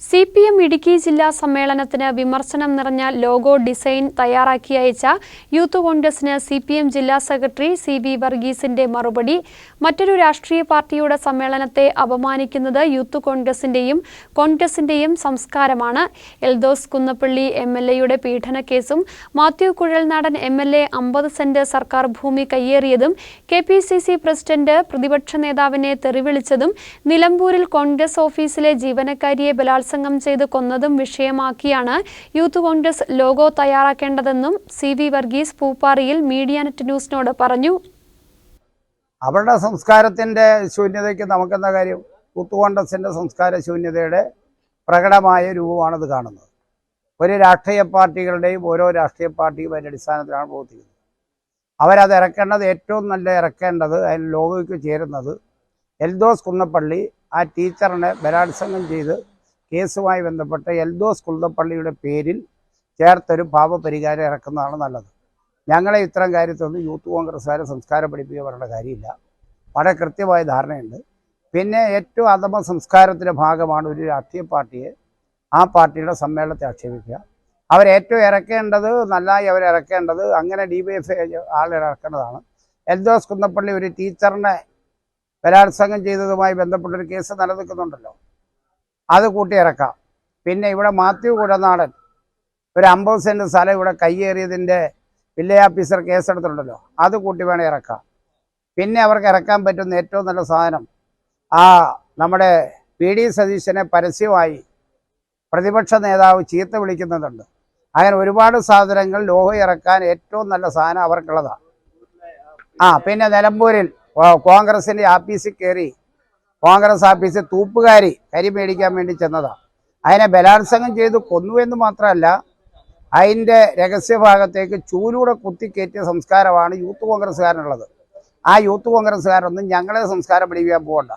C P M Idukki ജില്ലാ സമ്മേളനത്തിന് വിമർശനം നിറഞ്ഞ ലോഗോ ഡിസൈൻ തയ്യാറാക്കി അയച്ച യൂത്ത് കോൺഗ്രസിന് സി പി എം ജില്ലാ സെക്രട്ടറി സി വി വർഗീസിന്റെ മറുപടി മറ്റൊരു രാഷ്ട്രീയ പാർട്ടിയുടെ സമ്മേളനത്തെ അപമാനിക്കുന്നത് യൂത്ത് കോൺഗ്രസിന്റെയും കോൺഗ്രസിന്റെയും സംസ്കാരമാണ്. എൽദോസ് കുന്നപ്പള്ളി എം എൽ എയുടെ പീഡനക്കേസും Mathew Kuzhalnadan M L A അമ്പത് സെന്റ് സർക്കാർ ഭൂമി കയ്യേറിയതും K P C C president പ്രതിപക്ഷ നേതാവിനെ തെറിവിളിച്ചതും നിലമ്പൂരിൽ കോൺഗ്രസ് ഓഫീസിലെ ജീവനക്കാരിയെ ബലാത്സംഗം ചെയ്ത് കൊന്നതും വിഷയമാക്കിയാണ് യൂത്ത് കോൺഗ്രസ് ലോഗോ തയ്യാറാക്കേണ്ടതെന്നും സി വി വർഗീസ് പൂപ്പാറിയിൽ മീഡിയ നെറ്റ് ന്യൂസിനോട് പറഞ്ഞു. അവരുടെ സംസ്കാരത്തിന്റെ ശൂന്യതയ്ക്ക് നമുക്കെന്താ കാര്യം? യൂത്ത് കോൺഗ്രസിന്റെ സംസ്കാര ശൂന്യതയുടെ പ്രകടമായ രൂപമാണത് കാണുന്നത്. ഒരു രാഷ്ട്രീയ പാർട്ടികളുടെയും ഓരോ രാഷ്ട്രീയ പാർട്ടിയും അതിന്റെ അടിസ്ഥാനത്തിലാണ് പ്രവർത്തിക്കുന്നത്. അവരത് ഇറക്കേണ്ടത് ഏറ്റവും നല്ല ഇറക്കേണ്ടത് അതിന് ലോഗോയ്ക്ക് ചേരുന്നത് എൽദോസ് കുന്നപ്പള്ളി ആ ടീച്ചറിനെ ബലാത്സംഗം ചെയ്ത് കേസുമായി ബന്ധപ്പെട്ട് എൽദോസ് കുന്നപ്പള്ളിയുടെ പേരിൽ ചേർത്തൊരു പാപപരിഹാരം ഇറക്കുന്നതാണ് നല്ലത്. ഞങ്ങളെ ഇത്തരം കാര്യത്തൊന്നും യൂത്ത് കോൺഗ്രസ്സുകാരെ സംസ്കാരം പഠിപ്പിക്കുക പറയേണ്ട കാര്യമില്ല. വളരെ കൃത്യമായ ധാരണയുണ്ട്. പിന്നെ ഏറ്റവും അധമ സംസ്കാരത്തിന്റെ ഭാഗമാണ് ഒരു രാഷ്ട്രീയ പാർട്ടിയെ ആ പാർട്ടിയുടെ സമ്മേളനത്തെ ആക്ഷേപിക്കുക. അവരേറ്റവും ഇറക്കേണ്ടത് നല്ലതായി അവരിറക്കേണ്ടത് അങ്ങനെ ഡി വൈ എഫ് ആളുകൾ ഇറക്കേണ്ടതാണ്. എൽദോസ് കുന്നപ്പള്ളി ഒരു ടീച്ചറിനെ ബലാത്സംഗം ചെയ്തതുമായി ബന്ധപ്പെട്ടൊരു കേസ് നിലനിൽക്കുന്നുണ്ടല്ലോ. അത് കൂട്ടി ഇറക്കാം പിന്നെ ഇവിടെ മാത്യു കുടനാടൻ ഒരു അമ്പത് സെന്റ് സ്ഥലം ഇവിടെ കയ്യേറിയതിന്റെ വില്ലേജ് ഓഫീസർ കേസെടുത്തിട്ടുണ്ടല്ലോ അത് കൂട്ടി വേണം ഇറക്കാം. പിന്നെ അവർക്ക് ഇറക്കാൻ പറ്റുന്ന ഏറ്റവും നല്ല സാധനം ആ നമ്മുടെ പി ഡി സതീശനെ പരസ്യമായി പ്രതിപക്ഷ നേതാവ് ചീത്ത വിളിക്കുന്നുണ്ട്. അങ്ങനെ ഒരുപാട് സാധനങ്ങൾ ലോഹ ഇറക്കാൻ ഏറ്റവും നല്ല സാധനം അവർക്കുള്ളതാണ്. ആ പിന്നെ നിലമ്പൂരിൽ കോൺഗ്രസിന്റെ ആഫീസിൽ കയറി കോൺഗ്രസ് ഓഫീസിൽ തൂപ്പുകാരി കരി മേടിക്കാൻ വേണ്ടി ചെന്നതാണ്. അതിനെ ബലാത്സംഗം ചെയ്ത് കൊന്നു എന്ന് മാത്രമല്ല അതിന്റെ രഹസ്യഭാഗത്തേക്ക് ചൂലൂടെ കുത്തിക്കയറ്റിയ സംസ്കാരമാണ് യൂത്ത് കോൺഗ്രസ്സുകാരനുള്ളത്. ആ യൂത്ത് കോൺഗ്രസ്സുകാരൊന്നും ഞങ്ങളെ സംസ്കാരം പഠിപ്പിക്കാൻ പോകണ്ട.